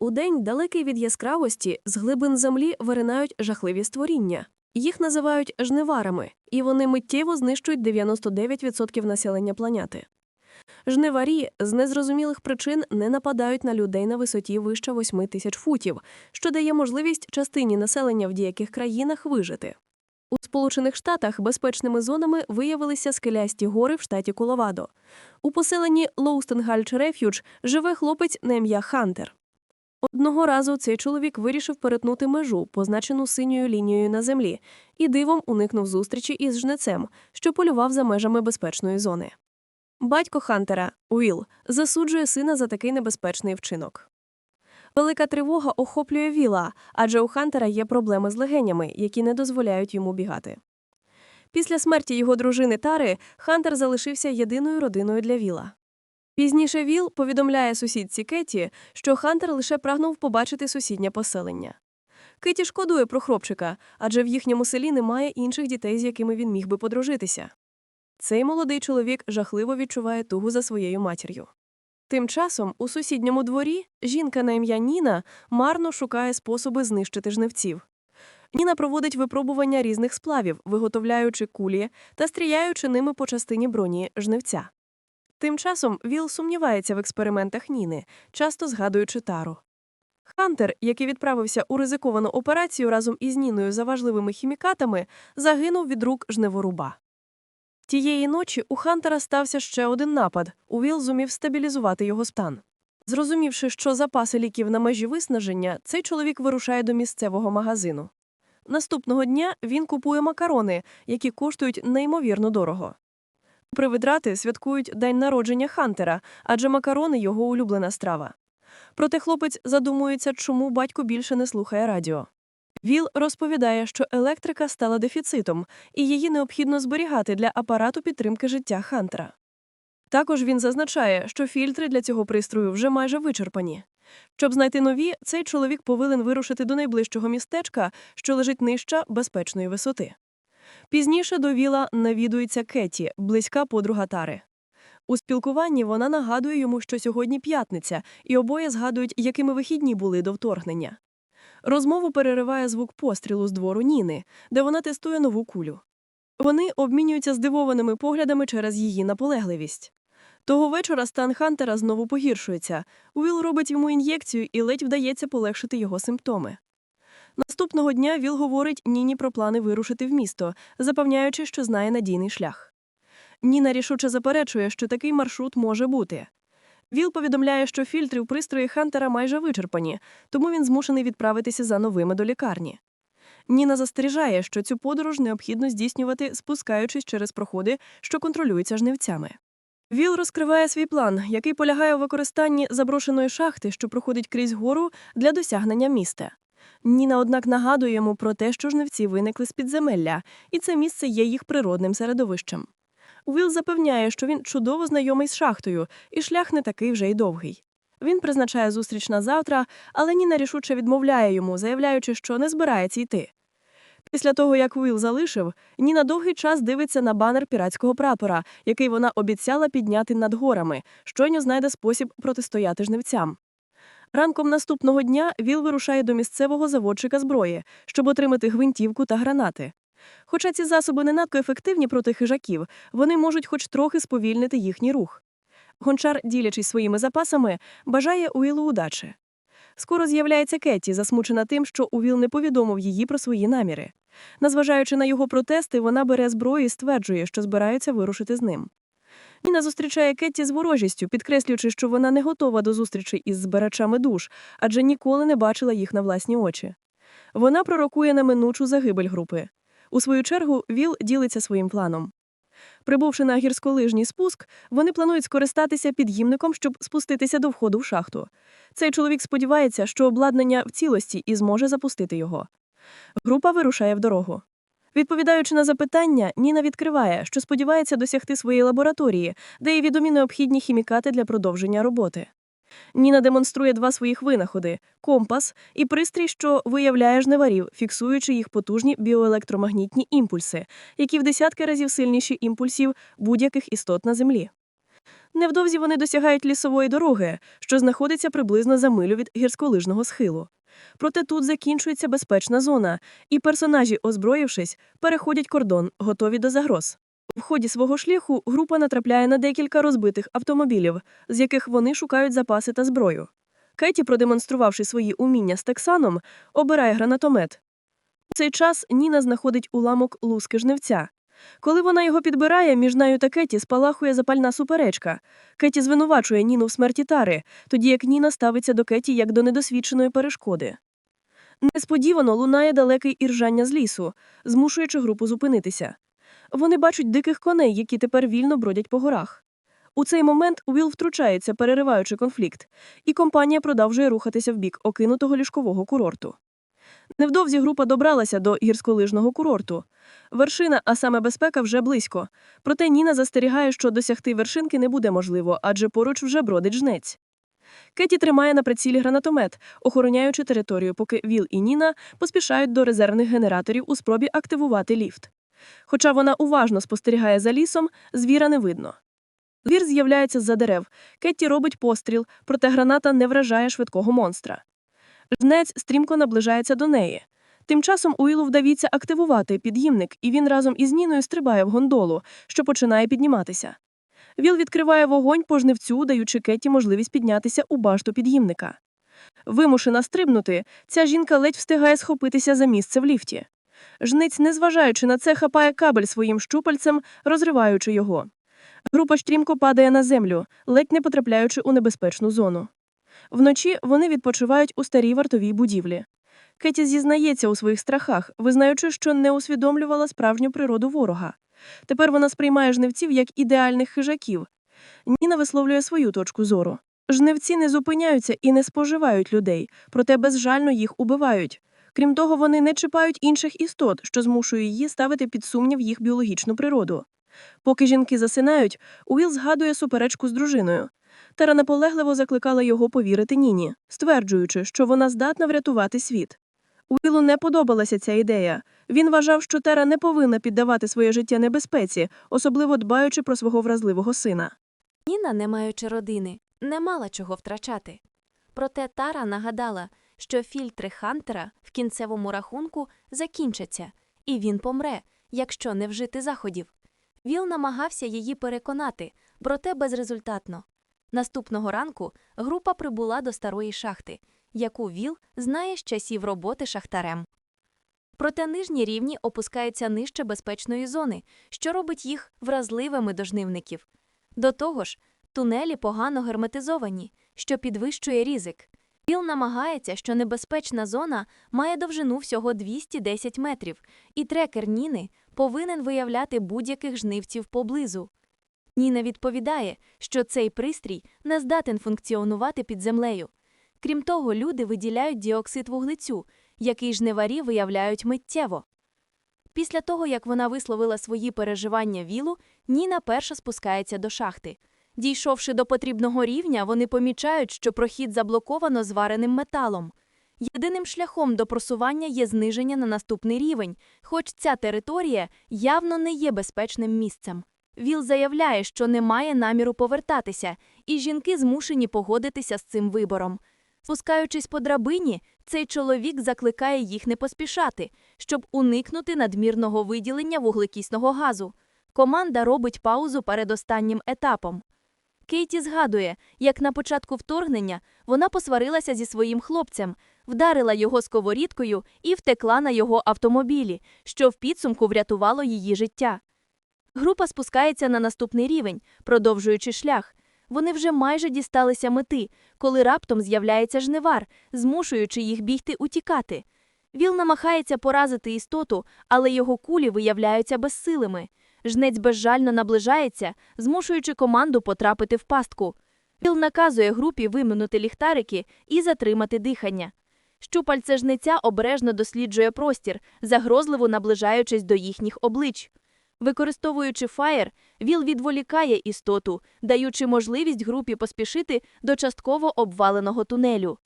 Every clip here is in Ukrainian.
Удень, далекий від яскравості, з глибин землі виринають жахливі створіння. Їх називають жниварами, і вони миттєво знищують 99% населення планети. Жниварі з незрозумілих причин не нападають на людей на висоті вище 8 тисяч футів, що дає можливість частині населення в деяких країнах вижити. У Сполучених Штатах безпечними зонами виявилися скелясті гори в штаті Коловадо. У поселенні Лоустенгальч Реф'юдж живе хлопець на ім'я Хантер. Одного разу цей чоловік вирішив перетнути межу, позначену синьою лінією на землі, і дивом уникнув зустрічі із жнецем, що полював за межами безпечної зони. Батько Хантера, Уіл, засуджує сина за такий небезпечний вчинок. Велика тривога охоплює Віла, адже у Хантера є проблеми з легенями, які не дозволяють йому бігати. Після смерті його дружини Тари Хантер залишився єдиною родиною для Віла. Пізніше Віл повідомляє сусідці Кеті, що Хантер лише прагнув побачити сусіднє поселення. Кеті шкодує про хлопчика, адже в їхньому селі немає інших дітей, з якими він міг би подружитися. Цей молодий чоловік жахливо відчуває тугу за своєю матір'ю. Тим часом у сусідньому дворі жінка на ім'я Ніна марно шукає способи знищити жнивців. Ніна проводить випробування різних сплавів, виготовляючи кулі та стріляючи ними по частині броні жнивця. Тим часом Віл сумнівається в експериментах Ніни, часто згадуючи тару. Хантер, який відправився у ризиковану операцію разом із Ніною за важливими хімікатами, загинув від рук жневоруба. Тієї ночі у Хантера стався ще один напад. Уіл зумів стабілізувати його стан. Зрозумівши, що запаси ліків на межі виснаження, цей чоловік вирушає до місцевого магазину. Наступного дня він купує макарони, які коштують неймовірно дорого. Привидрати святкують день народження Хантера, адже макарони його улюблена страва. Проте хлопець задумується, чому батько більше не слухає радіо. Віл розповідає, що електрика стала дефіцитом, і її необхідно зберігати для апарату підтримки життя Хантера. Також він зазначає, що фільтри для цього пристрою вже майже вичерпані. Щоб знайти нові, цей чоловік повинен вирушити до найближчого містечка, що лежить нижче безпечної висоти. Пізніше до Віла навідується Кеті, близька подруга Тари. У спілкуванні вона нагадує йому, що сьогодні п'ятниця, і обоє згадують, якими вихідні були до вторгнення. Розмову перериває звук пострілу з двору Ніни, де вона тестує нову кулю. Вони обмінюються здивованими поглядами через її наполегливість. Того вечора стан Хантера знову погіршується. Уіл робить йому ін'єкцію і ледь вдається полегшити його симптоми. Наступного дня Віл говорить Ніні про плани вирушити в місто, запевняючи, що знає надійний шлях. Ніна рішуче заперечує, що такий маршрут може бути. Віл повідомляє, що фільтри в пристрої Хантера майже вичерпані, тому він змушений відправитися за новими до лікарні. Ніна застерігає, що цю подорож необхідно здійснювати, спускаючись через проходи, що контролюються жнивцями. Віл розкриває свій план, який полягає у використанні заброшеної шахти, що проходить крізь гору для досягнення міста. Ніна, однак, нагадує йому про те, що жнивці виникли з підземелля, і це місце є їх природним середовищем. Уіл запевняє, що він чудово знайомий з шахтою, і шлях не такий вже й довгий. Він призначає зустріч на завтра, але Ніна рішуче відмовляє йому, заявляючи, що не збирається йти. Після того, як Уіл залишив, Ніна довгий час дивиться на банер піратського прапора, який вона обіцяла підняти над горами, щойно знайде спосіб протистояти жнивцям. Ранком наступного дня Віл вирушає до місцевого заводчика зброї, щоб отримати гвинтівку та гранати. Хоча ці засоби не надто ефективні проти хижаків, вони можуть хоч трохи сповільнити їхній рух. Гончар, ділячись своїми запасами, бажає Уілу удачі. Скоро з'являється Кетті, засмучена тим, що Уіл не повідомив її про свої наміри. Незважаючи на його протести, вона бере зброю і стверджує, що збирається вирушити з ним. Ніна зустрічає Кетті з ворожістю, підкреслюючи, що вона не готова до зустрічі із збирачами душ, адже ніколи не бачила їх на власні очі. Вона пророкує неминучу загибель групи. У свою чергу, Віл ділиться своїм планом. Прибувши на гірськолижній спуск, вони планують скористатися під'їмником, щоб спуститися до входу в шахту. Цей чоловік сподівається, що обладнання в цілості і зможе запустити його. Група вирушає в дорогу. Відповідаючи на запитання, Ніна відкриває, що сподівається досягти своєї лабораторії, де є відомі необхідні хімікати для продовження роботи. Ніна демонструє два своїх винаходи компас і пристрій, що виявляє жниварів, фіксуючи їх потужні біоелектромагнітні імпульси, які в десятки разів сильніші імпульсів будь-яких істот на землі. Невдовзі вони досягають лісової дороги, що знаходиться приблизно за милю від гірськолижного схилу. Проте тут закінчується безпечна зона, і персонажі, озброївшись, переходять кордон, готові до загроз. В ході свого шляху група натрапляє на декілька розбитих автомобілів, з яких вони шукають запаси та зброю. Кеті, продемонструвавши свої уміння з Тексаном, обирає гранатомет. У цей час Ніна знаходить уламок луски жнивця. Коли вона його підбирає, між нею та Кеті спалахує запальна суперечка. Кеті звинувачує Ніну в смерті Тари, тоді як Ніна ставиться до Кеті як до недосвідченої перешкоди. Несподівано лунає далекий іржання з лісу, змушуючи групу зупинитися. Вони бачать диких коней, які тепер вільно бродять по горах. У цей момент Уіл втручається, перериваючи конфлікт, і компанія продовжує рухатися в бік окинутого ліжкового курорту. Невдовзі група добралася до гірськолижного курорту. Вершина, а саме безпека, вже близько. Проте Ніна застерігає, що досягти вершинки не буде можливо, адже поруч вже бродить жнець. Кеті тримає на прицілі гранатомет, охороняючи територію, поки Віл і Ніна поспішають до резервних генераторів у спробі активувати ліфт. Хоча вона уважно спостерігає за лісом, звіра не видно. Звір з'являється з-за дерев. Кетті робить постріл, проте граната не вражає швидкого монстра. Жнець стрімко наближається до неї. Тим часом Уілу вдається активувати під'їмник, і він разом із Ніною стрибає в гондолу, що починає підніматися. Віл відкриває вогонь по жнивцю, даючи Кетті можливість піднятися у башту під'їмника. Вимушена стрибнути, ця жінка ледь встигає схопитися за місце в ліфті. Жниць, незважаючи на це, хапає кабель своїм щупальцем, розриваючи його. Група стрімко падає на землю, ледь не потрапляючи у небезпечну зону. Вночі вони відпочивають у старій вартовій будівлі. Кеті зізнається у своїх страхах, визнаючи, що не усвідомлювала справжню природу ворога. Тепер вона сприймає жнивців як ідеальних хижаків. Ніна висловлює свою точку зору. Жнивці не зупиняються і не споживають людей, проте безжально їх убивають. Крім того, вони не чіпають інших істот, що змушує її ставити під сумнів їх біологічну природу. Поки жінки засинають, Уіл згадує суперечку з дружиною. Тара наполегливо закликала його повірити Ніні, стверджуючи, що вона здатна врятувати світ. Уілу не подобалася ця ідея. Він вважав, що Тера не повинна піддавати своє життя небезпеці, особливо дбаючи про свого вразливого сина. Ніна, не маючи родини, не мала чого втрачати. Проте Тара нагадала, що фільтри Хантера в кінцевому рахунку закінчаться, і він помре, якщо не вжити заходів. Віл намагався її переконати, проте безрезультатно. Наступного ранку група прибула до старої шахти, яку Віл знає з часів роботи шахтарем. Проте нижні рівні опускаються нижче безпечної зони, що робить їх вразливими до жнивників. До того ж, тунелі погано герметизовані, що підвищує ризик. Віл намагається, що небезпечна зона має довжину всього 210 метрів, і трекер Ніни повинен виявляти будь-яких жнивців поблизу. Ніна відповідає, що цей пристрій не здатен функціонувати під землею. Крім того, люди виділяють діоксид вуглецю, який жниварі виявляють миттєво. Після того, як вона висловила свої переживання вілу, Ніна перша спускається до шахти. Дійшовши до потрібного рівня, вони помічають, що прохід заблоковано звареним металом. Єдиним шляхом до просування є зниження на наступний рівень, хоч ця територія явно не є безпечним місцем. Віл заявляє, що не має наміру повертатися, і жінки змушені погодитися з цим вибором. Спускаючись по драбині, цей чоловік закликає їх не поспішати, щоб уникнути надмірного виділення вуглекисного газу. Команда робить паузу перед останнім етапом. Кейті згадує, як на початку вторгнення вона посварилася зі своїм хлопцем, вдарила його сковорідкою і втекла на його автомобілі, що в підсумку врятувало її життя. Група спускається на наступний рівень, продовжуючи шлях. Вони вже майже дісталися мети, коли раптом з'являється жнивар, змушуючи їх бігти утікати. Віл намагається поразити істоту, але його кулі виявляються безсилими. Жнець безжально наближається, змушуючи команду потрапити в пастку. Віл наказує групі виминути ліхтарики і затримати дихання. Щупальце жнеця обережно досліджує простір, загрозливо наближаючись до їхніх облич. Використовуючи фаєр, Віл відволікає істоту, даючи можливість групі поспішити до частково обваленого тунелю.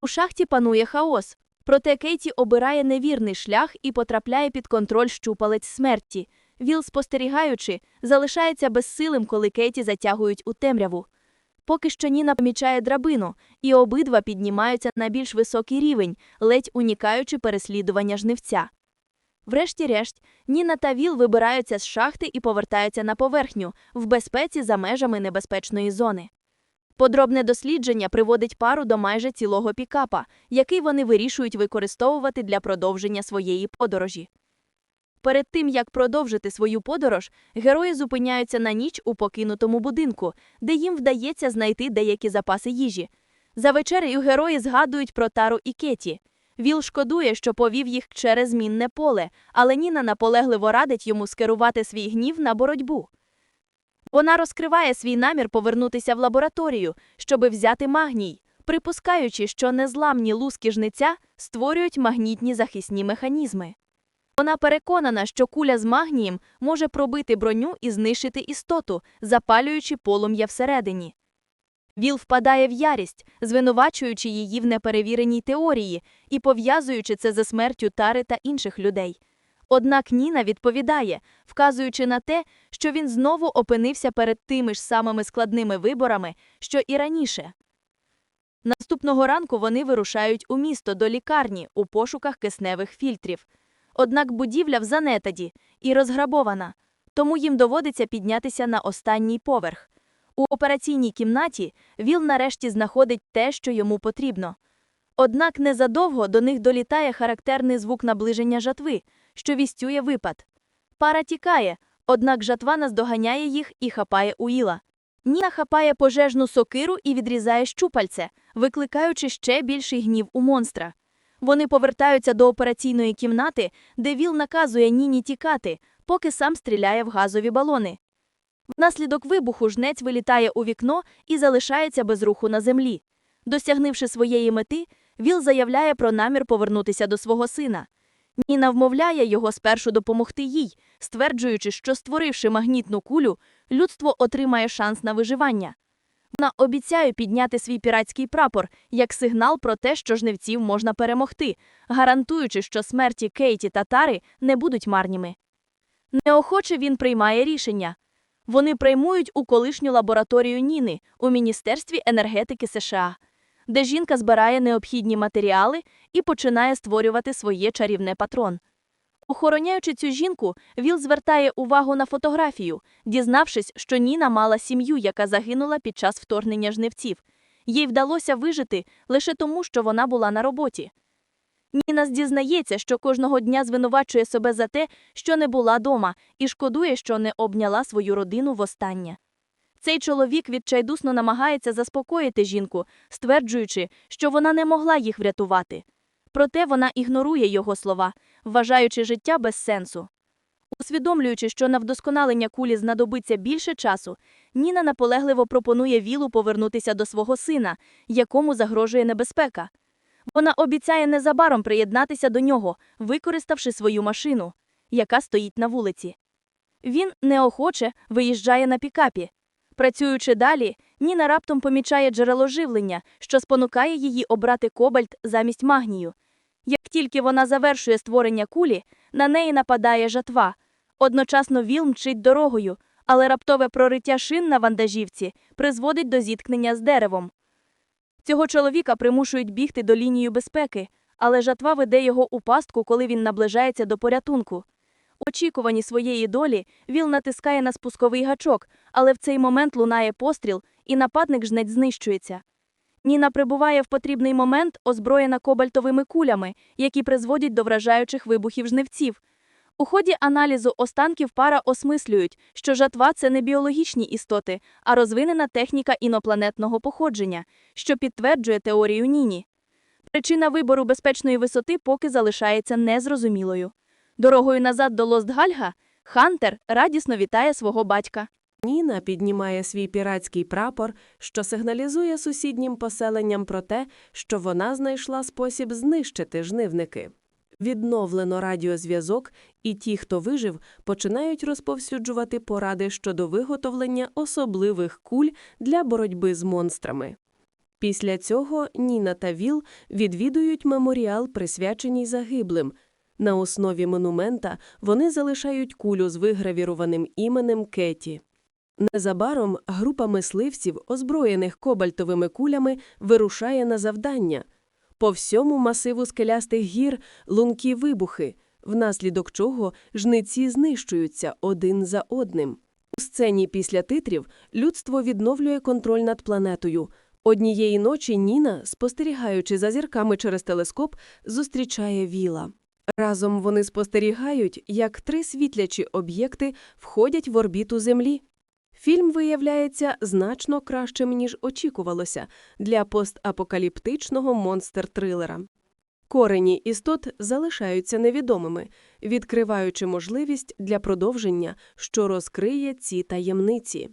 У шахті панує хаос, проте Кейті обирає невірний шлях і потрапляє під контроль щупалець смерті. Віл, спостерігаючи, залишається безсилим, коли Кеті затягують у темряву. Поки що Ніна помічає драбину, і обидва піднімаються на більш високий рівень, ледь унікаючи переслідування жнивця. Врешті-решт, Ніна та Віл вибираються з шахти і повертаються на поверхню, в безпеці за межами небезпечної зони. Подробне дослідження приводить пару до майже цілого пікапа, який вони вирішують використовувати для продовження своєї подорожі. Перед тим, як продовжити свою подорож, герої зупиняються на ніч у покинутому будинку, де їм вдається знайти деякі запаси їжі. За вечерею герої згадують про Тару і Кеті. Віл шкодує, що повів їх через мінне поле, але Ніна наполегливо радить йому скерувати свій гнів на боротьбу. Вона розкриває свій намір повернутися в лабораторію, щоби взяти магній, припускаючи, що незламні луски жниця створюють магнітні захисні механізми. Вона переконана, що куля з магнієм може пробити броню і знищити істоту, запалюючи полум'я всередині. Віл впадає в ярість, звинувачуючи її в неперевіреній теорії і пов'язуючи це за смертю Тари та інших людей. Однак Ніна відповідає, вказуючи на те, що він знову опинився перед тими ж самими складними виборами, що і раніше. Наступного ранку вони вирушають у місто до лікарні у пошуках кисневих фільтрів. Однак будівля в занетаді і розграбована, тому їм доводиться піднятися на останній поверх. У операційній кімнаті Віл нарешті знаходить те, що йому потрібно. Однак незадовго до них долітає характерний звук наближення жатви, що вістює випад. Пара тікає, однак жатва наздоганяє їх і хапає Уіла. Ніна хапає пожежну сокиру і відрізає щупальце, викликаючи ще більший гнів у монстра. Вони повертаються до операційної кімнати, де Віл наказує Ніні тікати, поки сам стріляє в газові балони. Внаслідок вибуху жнець вилітає у вікно і залишається без руху на землі. Досягнувши своєї мети, Віл заявляє про намір повернутися до свого сина. Ніна вмовляє його спершу допомогти їй, стверджуючи, що створивши магнітну кулю, людство отримає шанс на виживання. Вона обіцяє підняти свій піратський прапор як сигнал про те, що жнивців можна перемогти, гарантуючи, що смерті Кейті та Тари не будуть марніми. Неохоче він приймає рішення. Вони приймують у колишню лабораторію Ніни у Міністерстві енергетики США, де жінка збирає необхідні матеріали і починає створювати своє чарівне патрон. Охороняючи цю жінку, Віл звертає увагу на фотографію, дізнавшись, що Ніна мала сім'ю, яка загинула під час вторгнення жнивців. Їй вдалося вижити лише тому, що вона була на роботі. Ніна дізнається, що кожного дня звинувачує себе за те, що не була дома, і шкодує, що не обняла свою родину востаннє. Цей чоловік відчайдусно намагається заспокоїти жінку, стверджуючи, що вона не могла їх врятувати. Проте вона ігнорує його слова, вважаючи життя без сенсу. Усвідомлюючи, що на вдосконалення кулі знадобиться більше часу, Ніна наполегливо пропонує Вілу повернутися до свого сина, якому загрожує небезпека. Вона обіцяє незабаром приєднатися до нього, використавши свою машину, яка стоїть на вулиці. Він неохоче виїжджає на пікапі. Працюючи далі, Ніна раптом помічає джерело живлення, що спонукає її обрати кобальт замість магнію. Як тільки вона завершує створення кулі, на неї нападає жатва. Одночасно Віл мчить дорогою, але раптове прориття шин на вантажівці призводить до зіткнення з деревом. Цього чоловіка примушують бігти до лінії безпеки, але жатва веде його у пастку, коли він наближається до порятунку. Очікувані своєї долі, Віл натискає на спусковий гачок, але в цей момент лунає постріл, і нападник жнець знищується. Ніна прибуває в потрібний момент, озброєна кобальтовими кулями, які призводять до вражаючих вибухів жнивців. У ході аналізу останків пара осмислюють, що жатва це не біологічні істоти, а розвинена техніка інопланетного походження, що підтверджує теорію Ніні. Причина вибору безпечної висоти поки залишається незрозумілою. Дорогою назад до Лост-Гальга Хантер радісно вітає свого батька. Ніна піднімає свій піратський прапор, що сигналізує сусіднім поселенням про те, що вона знайшла спосіб знищити жнивники. Відновлено радіозв'язок, і ті, хто вижив, починають розповсюджувати поради щодо виготовлення особливих куль для боротьби з монстрами. Після цього Ніна та Віл відвідують меморіал, присвячений загиблим, На основі монумента вони залишають кулю з вигравірованим іменем Кеті. Незабаром група мисливців, озброєних кобальтовими кулями, вирушає на завдання. По всьому масиву скелястих гір лункі вибухи, внаслідок чого жниці знищуються один за одним. У сцені після титрів людство відновлює контроль над планетою. Однієї ночі Ніна, спостерігаючи за зірками через телескоп, зустрічає Віла. Разом вони спостерігають, як три світлячі об'єкти входять в орбіту Землі. Фільм виявляється значно кращим, ніж очікувалося для постапокаліптичного монстр-трилера. Корені істот залишаються невідомими, відкриваючи можливість для продовження, що розкриє ці таємниці.